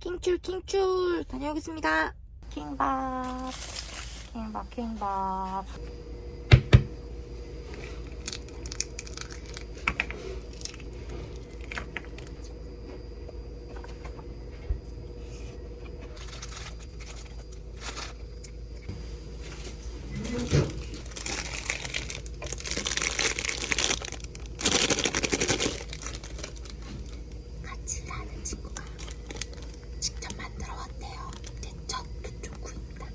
킹출 킹출. 다녀오겠습니다. 킹밥. 킹밥 킹밥 같이 일하는 친구가 직접 만들어 왔대요. 제 첫 그쪽 구입니다.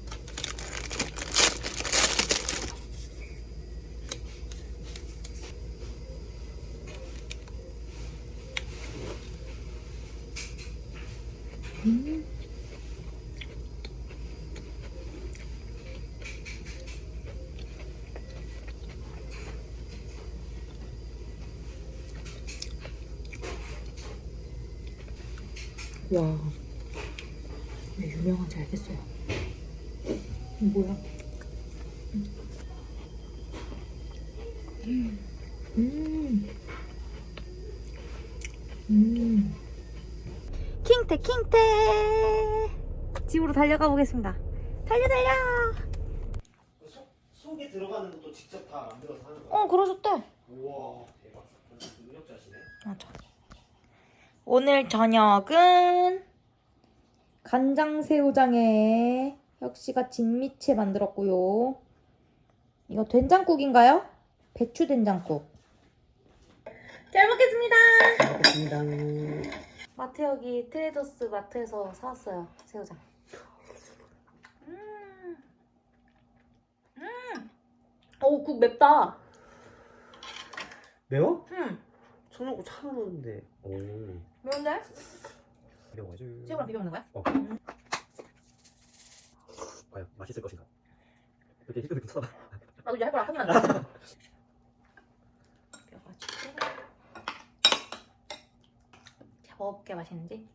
음. 와, 왜 유명한지 알겠어요. 이거 뭐야? 음, 음, 음. 킹태 킹태 집으로 달려가 보겠습니다. 달려 달려. 속, 속에 들어가는 것도 직접 다 만들어서 하는 거야? 어 그러셨대. 우와 대박 능력자시네 맞아. 오늘 저녁은 간장새우장에 혁씨가 진미채 만들었고요. 이거 된장국인가요? 배추 된장국. 잘 먹겠습니다. 알겠습니다 마트 여기 트레이더스 마트에서 사왔어요 새우장. 음, 음, 오국 맵다. 매워? 음, 청양고 차 넣었는데 오 매운데? 매워가지고 새우랑 비벼 먹는 거야? 어. 과연 맛있을 것인가 이렇게 느낌 쳐다 나도 이제 할 거라 큰일 났다. 뼈가 지고 자 먹어볼게 맛있는지.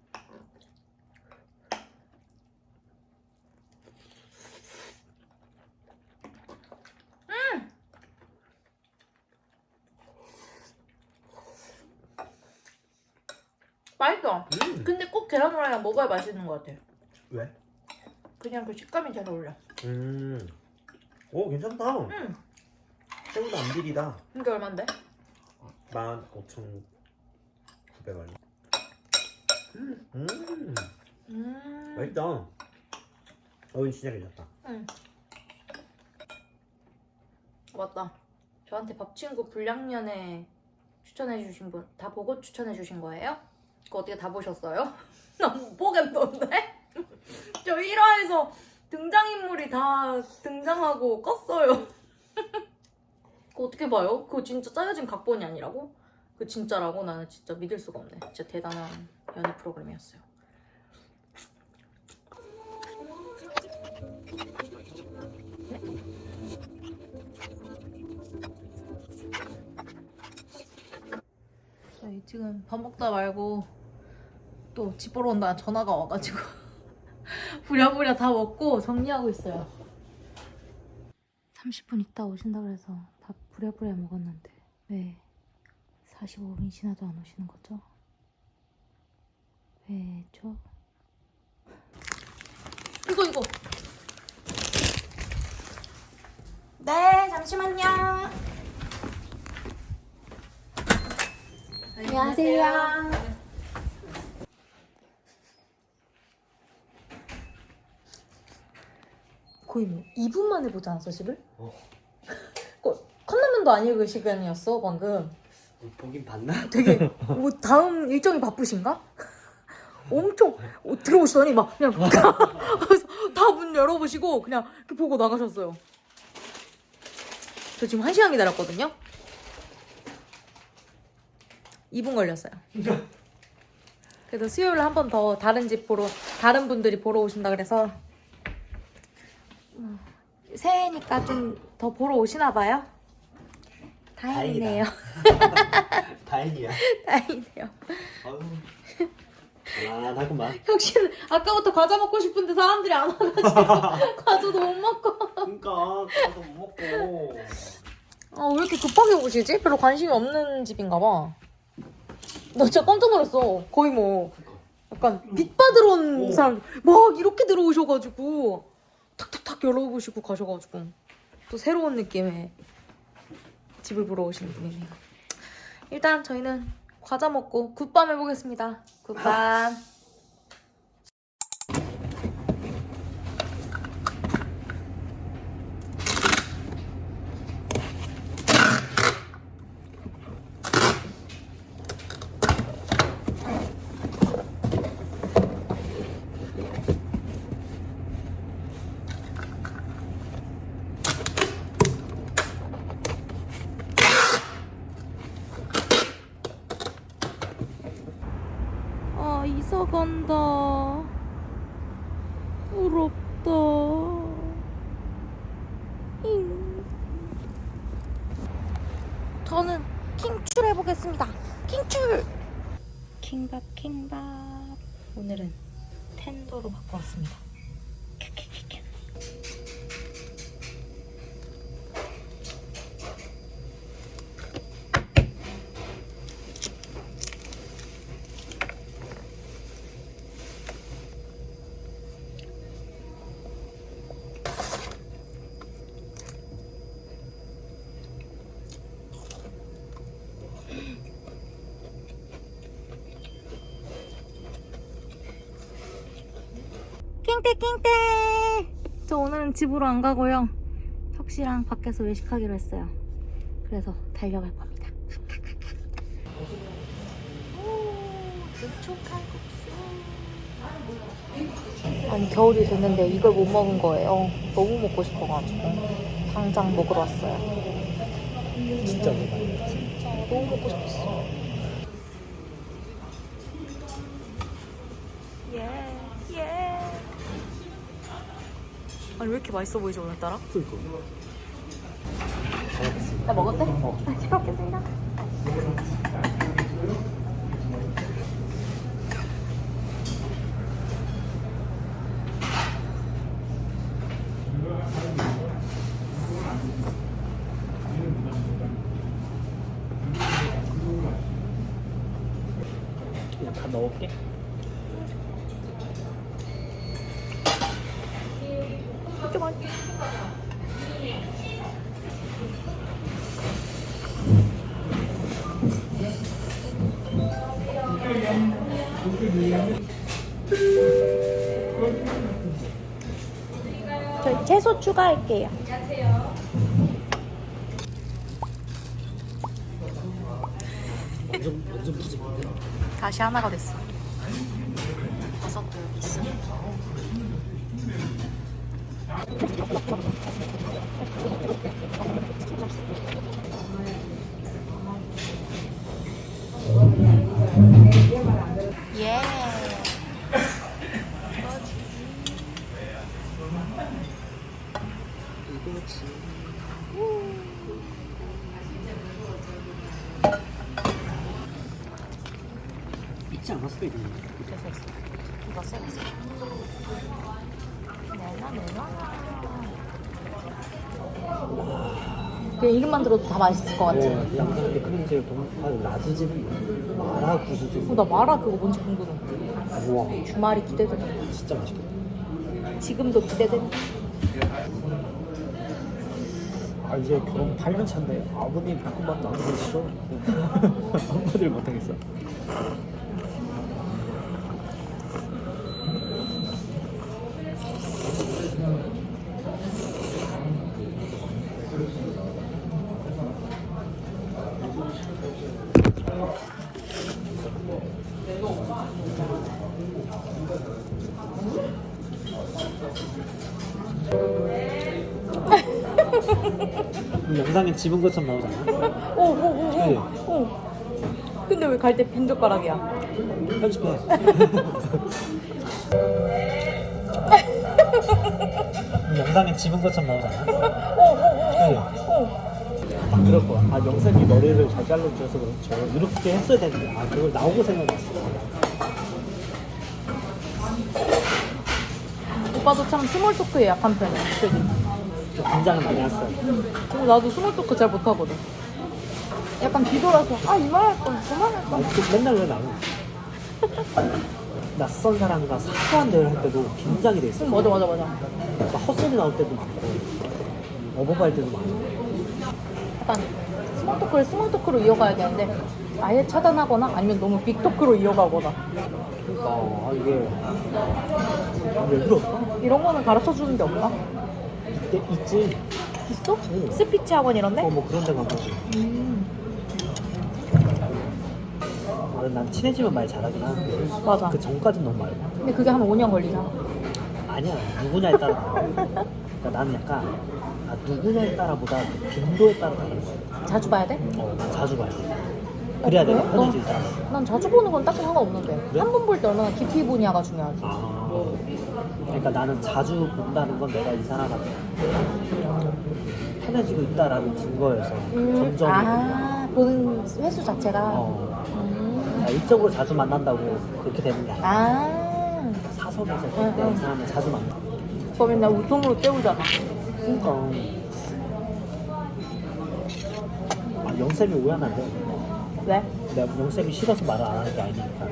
음! 맛있어. 음 근데 꼭 계란 후라이랑 먹어야 맛있는 것 같아. 왜? 그냥 그 식감이 잘 어울려. 음 오 괜찮다 음. 생각보다 안 비리다 이게 얼만데? 15,900원 음, 음 음. 맛있다 어 이거 진짜 괜찮다 응. 아, 맞다. 저한테 밥 친구 불량년에 추천해 주신 분 다 보고 추천해 주신 거예요? 그거 어떻게 다 보셨어요? 나못 보겠던데? 저 1화에서 등장인물이 다 등장하고 껐어요. 그거 어떻게 봐요? 그거 진짜 짜여진 각본이 아니라고? 그 진짜라고? 나는 진짜 믿을 수가 없네. 진짜 대단한 연애 프로그램이었어요. 지금 밥 먹다 말고 또 집 보러 온다는 전화가 와가지고 부랴부랴 다 먹고 정리하고 있어요. 30분 있다 오신다 그래서 밥 부랴부랴 먹었는데 왜 45분이 지나도 안 오시는 거죠? 왜죠? 이거 이거 네 잠시만요 안녕하세요. 거의 뭐 2분 만에 보지 않았어 집을? 어. 거- 컵라면도 안 읽을 시간이었어 방금. 보긴 봤나? 되게 뭐 다음 일정이 바쁘신가? 엄청 어, 들어오시더니 막 그냥 다 문 열어보시고 그냥 이렇게 보고 나가셨어요. 저 지금 한 시간 기다렸거든요. 2분 걸렸어요. 그래도 수요일에 한 번 더 다른 집 보러 다른 분들이 보러 오신다 그래서 어, 새해니까 좀 더 보러 오시나 봐요. 다행이네요. 다행이야 다행이네요. 아유 불안하구만 혁씨는 아까부터 과자 먹고 싶은데 사람들이 안 와가지고 과자도 못 먹고. 그니까 나도 못 먹고 아 왜 이렇게 급하게 오시지? 별로 관심이 없는 집인가 봐. 나 진짜 깜짝 놀랐어. 거의 뭐 약간 빛 받으러 온 오. 사람 막 이렇게 들어오셔가지고 탁탁탁 열어보시고 가셔가지고 또 새로운 느낌의 집을 보러 오시는 분이네요. 일단 저희는 과자 먹고 굿밤 해보겠습니다. 굿밤. 아 이사 간다. 부럽다. 잉. 저는 킹출 해보겠습니다. 킹출. 킹밥 킹밥. 오늘은 텐더로 바꿔왔습니다. 낑떼 저 오늘은 집으로 안 가고요. 혁씨랑 밖에서 외식하기로 했어요. 그래서 달려갈 겁니다. 아니 겨울이 됐는데 이걸 못 먹은 거예요. 너무 먹고 싶어가지고. 당장 먹으러 왔어요. 진짜 대박. 진짜 너무 먹고 싶었어 아니 왜 이렇게 맛있어 보이지 오늘따라? 그니까. 나 먹었대? 어. 아, 잘 먹겠습니다. 그냥 다 넣을게. 추가할게요. 부족한데. 다시 하나가 됐어. 버섯도 있어. 않았을까 이거? 됐어 됐어. 이거 쎄 됐어. 내놔 내놔. 그냥 이름만 들어도 다 맛있을 것 같지? 어, 양상의 크림젤 동파는 라지집 마라 구수집. 어, 나 마라 그거 뭔지 궁금해. 우와, 주말이 기대된다. 진짜 맛있겠다. 지금도 기대된다. 아 이제 결혼 8년 차인데 아버님 닭국밥도 안 드시죠? 한마디를 못하겠어. 영상에 집은 것처럼 나오잖아. 오, 오, 오, 네. 오, 오. 근데 왜 갈 때 빈 젓가락이야? 편집해. 영상에 집은 것처럼 나오잖아. 네. 딱 그럴 거야. 아 영상이 머리를 잘 잘라주셔서 그렇죠. 이렇게 했어야 되는데 아 그걸 나오고 생각났어. 오빠도 참 스몰 토크에 약한 편이야. 좀 긴장을 많이 했어. 근데 나도 스몰 토크 잘 못하거든. 약간 뒤돌아서 아이말할 걸, 저말할 걸. 아, 그 맨날 왜 나는? 낯선 사람과 사소한 대화를 할 때도 긴장이 돼 있어. 응, 맞아 맞아 맞아. 막 헛소리 나올 때도 많고, 어버바일 때도 많고. 약간 스몰 토크를 스몰 토크로 이어가야 되는데 아예 차단하거나 아니면 너무 빅 토크로 이어가거나 그러니까 아, 이게 왜 그럴까? 이런 거는 가르쳐 주는 데 없나? 이때 있지. 있어? 응. 스피치 학원 이런데? 어, 뭐 그런 데가 많지. 음, 아, 난 친해지면 말 잘하긴 하는데 맞아. 그 전까진 너무 말고. 근데 그게 한 5년 걸리잖아. 아니야 누구냐에 따라 달라. 그러니까 나는 약간 아, 누구냐에 따라보다 그 빈도에 따라 다른 거야. 자주 봐야 돼? 어, 난 자주 봐야 돼. 그래야 내가 그래? 편해질 너- 줄 알아. 난 자주 보는 건 딱히 상관없는데 그래? 한 번 볼 때 얼마나 깊이 보냐가 중요하지. 아, 그러니까 나는 자주 본다는 건 내가 이 사람한테 편해지고 있다라는 증거여서 음, 점점 아 보는 횟수 자체가. 어, 음. 야, 일적으로 자주 만난다고 그렇게 되는 게 아니야. 아 사석에서 응, 내가 응. 이 사람을 자주 만나. 그러면 나 우통으로 때우잖아. 그러니까 아, 영쌤이 오해하면 안 돼. 왜? 내가 영쌤이 싫어서 말을 안 하는 게 아니니까.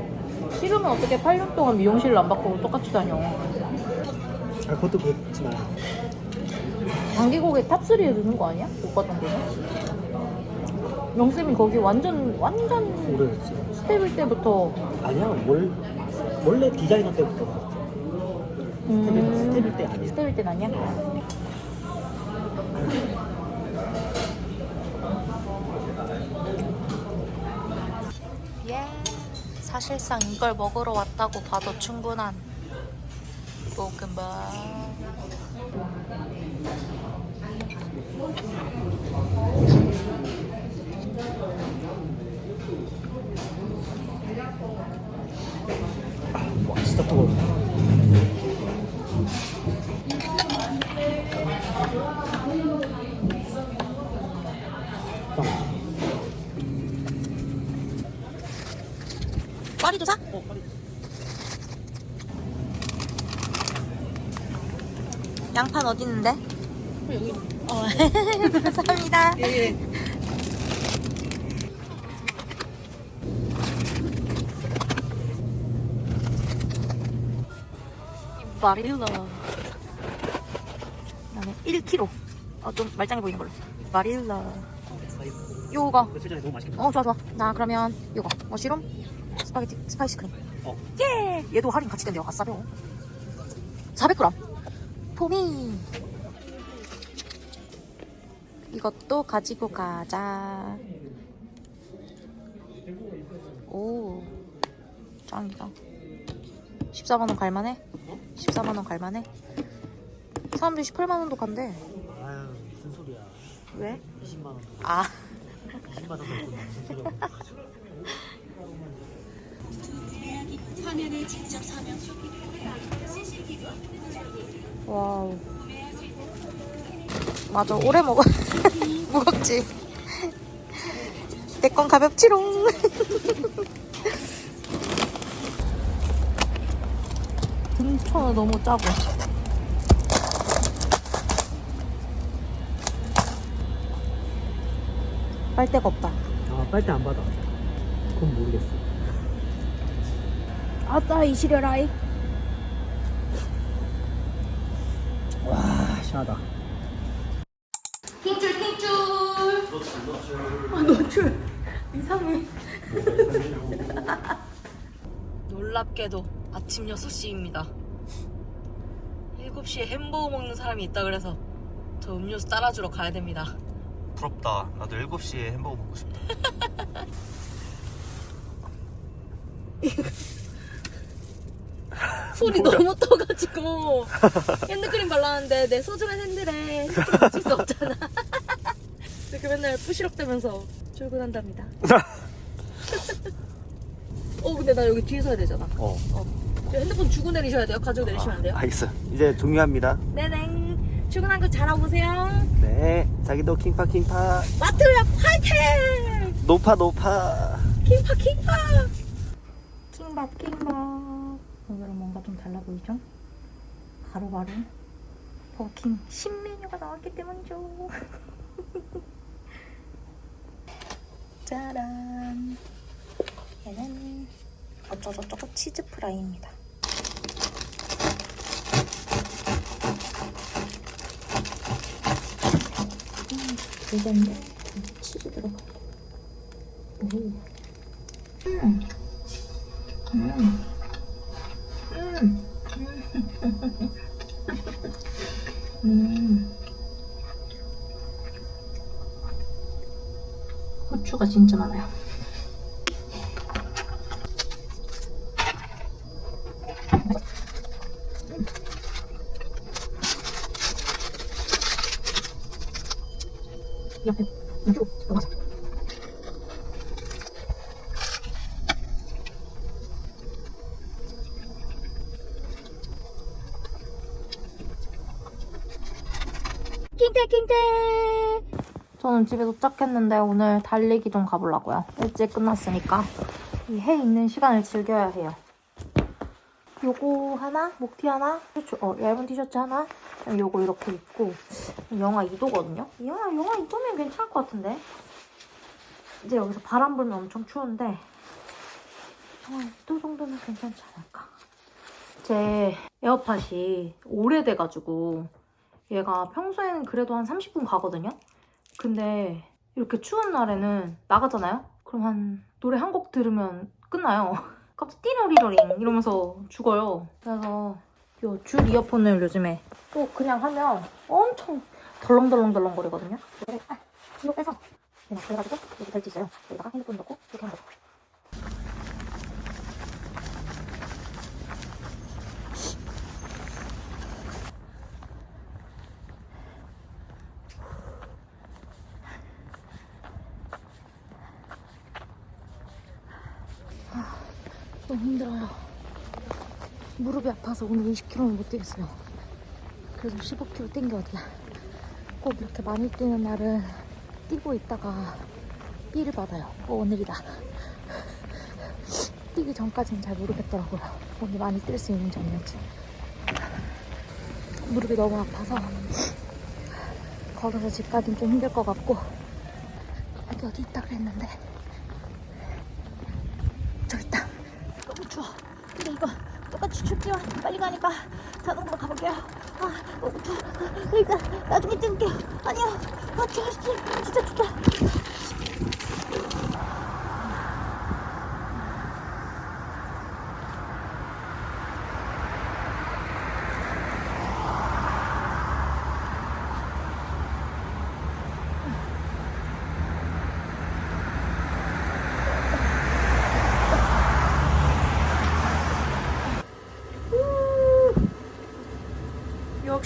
싫으면 어떻게 8년 동안 미용실을 안 바꾸고 똑같이 다녀. 아, 그것도 그렇지만 장기곡에 탑3에 드는 거 아니야? 오빠 정도는? 영쌤이 거기 완전 완전 오래됐지. 스텝일 때부터 아니야, 월, 원래 디자이너 때부터 그랬지. 스텝일, 스텝일 때 아니야. 음. 스텝일 땐 아니야? 예 사실상 이걸 먹으러 왔다고 봐도 충분한 볶음밥 와, 진짜 뜨거워. 파리 조사? 어, 빨리. 양판 어디 있는데? 여기. 어. 감사합니다. 이 바릴라 나는 1kg 어 좀 말짱해 보이는 걸로. 바릴라 요거. 며칠 전에 너무 맛있게 어 좋아 좋아. 나 그러면 요거. 머쉬룸 스파게티 스파이시 크림. 어. 예! 얘도 할인 같이 된대요 아싸벼 400g 포미. 이것도 가지고 가자. 오. 짱이다. 14만원 갈만해? 14만원 갈만해? 사람들이 18만원도 간대. 아유, 무슨 소리야. 왜? 20만 원. 아 20만 원 벌고 무슨 소리야. 화면을 직접 서명 와우. 맞아, 오래 먹어. 무겁지? 내 건 가볍지롱. 등초는 너무 짜고. 빨데가 없다. 아, 빨대 안 받아. 그건 모르겠어. 아따, 이 시려라이. 와, 시원하다. 팅줄, 팅줄. 아, 노출. 이상해. 놀랍게도 아침 6시입니다. 7시에 햄버거 먹는 사람이 있다 그래서 저 음료수 따라주러 가야 됩니다. 부럽다. 나도 7시에 햄버거 먹고 싶다. 손이 너무 떠가지고 핸드크림 발랐는데 내 소중한 핸들에 핸드크림 묻힐 수 없잖아. 그렇게 맨날 푸시럭대면서 출근한답니다. 어 근데 나 여기 뒤에 서야 되잖아. 어. 저 핸드폰 주고 내리셔야 돼요. 가지고 내리시면 안 돼요. 알겠어. 이제 종료합니다. 네네. 출근한 거 잘하고 오세요. 네. 자기도 킹파 킹파. 마트야 파이팅! 높아 높아. 킹파 킹파! 킹밥 킹밥. 오늘은 뭔가 좀 달라 보이죠? 바로바로 버킹 신메뉴가 나왔기 때문이죠. 짜란. 얘는 어쩌저쩌고 치즈 프라이입니다. 대자인데 치즈 들어가. 오. 음. 음. 음. 음. 후추가 진짜 많아요. 옆에 이쪽 넘어가자. 킹대 킹대. 집에 도착했는데 오늘 달리기 좀 가보려고요. 일찍 끝났으니까 이 해 있는 시간을 즐겨야 해요. 요거 하나, 목티 하나, 티셔츠, 어, 얇은 티셔츠 하나, 요거 이렇게 입고 영하 2도거든요. 야, 영하 2도면 괜찮을 것 같은데. 이제 여기서 바람 불면 엄청 추운데 영하 2도 정도면 괜찮지 않을까. 제 에어팟이 오래돼가지고 얘가 평소에는 그래도 한 30분 가거든요. 근데 이렇게 추운 날에는 나가잖아요? 그럼 한 노래 한 곡 들으면 끝나요. 갑자기 띠로리로링 이러면서 죽어요. 그래서 요 줄 이어폰을 요즘에 또 그냥 하면 엄청 덜렁덜렁덜렁 거리거든요. 그래서 아, 이거 빼서 그냥 그래가지고 여기 벨트 있어요. 여기다가 핸드폰 넣고 이렇게 하는 거죠. 너무 힘들어요. 아파서 오늘 20km는 못 뛰겠어요. 그래서 15km 뛴 게 어디야. 꼭 이렇게 많이 뛰는 날은 뛰고 있다가 삐를 받아요. 어, 오늘이다. 뛰기 전까지는 잘 모르겠더라고요. 오늘 많이 뛸 수 있는지 없는지. 무릎이 너무 아파서 걸어서 집 가긴 좀 힘들 것 같고 여기 어디 있다 그랬는데 저기 있다. 너무 추워. 근데 이거 똑같이 춥지만 빨리 가니까 자동으로 가볼게요. 아, 너무 추워. 일단 나중에 찍을게요. 아니요. 아, 추워. 진짜 춥다.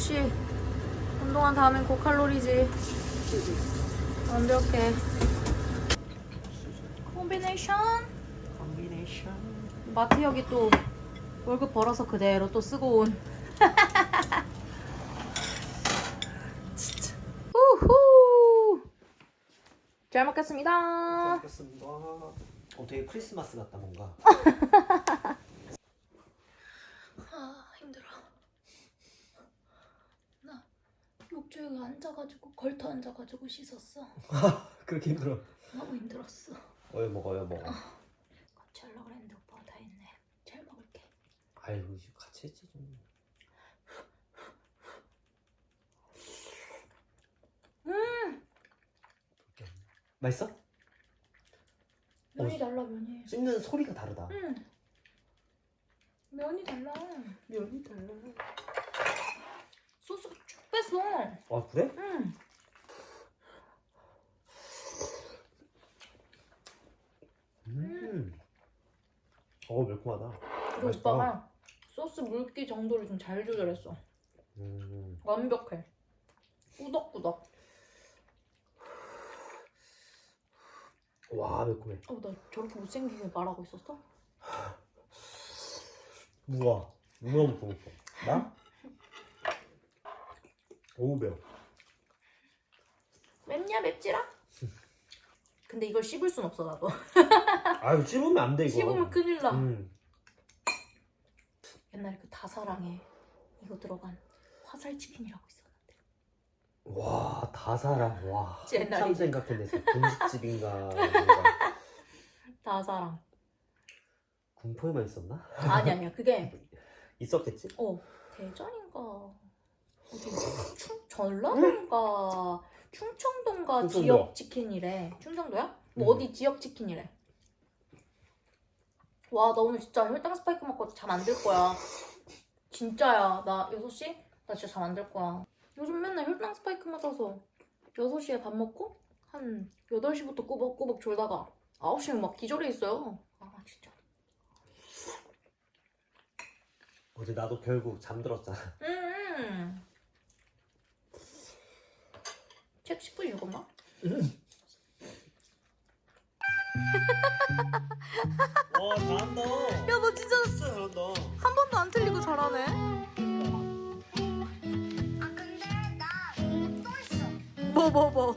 역시 운동한 다음엔 고칼로리지. 완벽해. 콤비네이션. 콤비네이션. 마트 여기 또 월급 벌어서 그대로 또 쓰고 온. 진짜. 우후. 잘 먹겠습니다. 알겠습니다. 어, 되게 크리스마스 같다 뭔가. 아 힘들어. 나 욕조에 앉아가지고 걸터 앉아가지고 씻었어. 그렇게 힘들어. 너무 힘들었어. 어여 먹어, 어여 먹어. 같이 하려고 그랬는데 오빠가 다 했네. 잘 먹을게. 아이고 이거 같이 했지 좀. 음 없네. 맛있어? 면이 어. 달라 면이. 씹는 소리가 다르다. 응. 면이 달라. 면이 달라. 소스 쭉 뺐어. 아 그래? 응. 음. 어 매콤하다. 그리고 맛있다. 오빠가 소스 물기 정도를 좀 잘 조절했어. 음. 완벽해. 꾸덕꾸덕. 와 매콤해. 어, 나 저렇게 못생기게 말하고 있었어? 우와. 누가 먹고 먹어? 나? 오 매워. 맵냐 맵지라? 근데 이걸 씹을 순 없어 나도. 아유 씹으면 안 돼 이거. 씹으면 큰일 나. 음. 옛날에 그 다사랑에 이거 들어간 화살 치킨이라고 있었는데. 와 다사랑 와. 참 생각했네. 분식집인가 뭔가. 다사랑. 군포에만 있었나? 아니 아니야 그게 있었겠지? 어 대전인가 어디 충 전라도인가 충청도인가 충청도. 지역 치킨이래. 충청도야? 뭐 음. 어디 지역 치킨이래. 와, 나 오늘 진짜 혈당 스파이크 먹고 잠 안 들 거야. 진짜야. 나 6시? 나 진짜 잠 안 들 거야. 요즘 맨날 혈당 스파이크 맞아서 6시에 밥 먹고 한 8시부터 꾸벅꾸벅 졸다가 9시에 막 기절해 있어요. 아, 진짜. 어제 나도 결국 잠들었잖아. 음. 책 10분 읽었나? 와 잘한다. 야, 너 진짜 진짜 잘한다. 한 번도 안 틀리고 잘하네. 아 근데 나 또 있어. 뭐, 뭐, 뭐.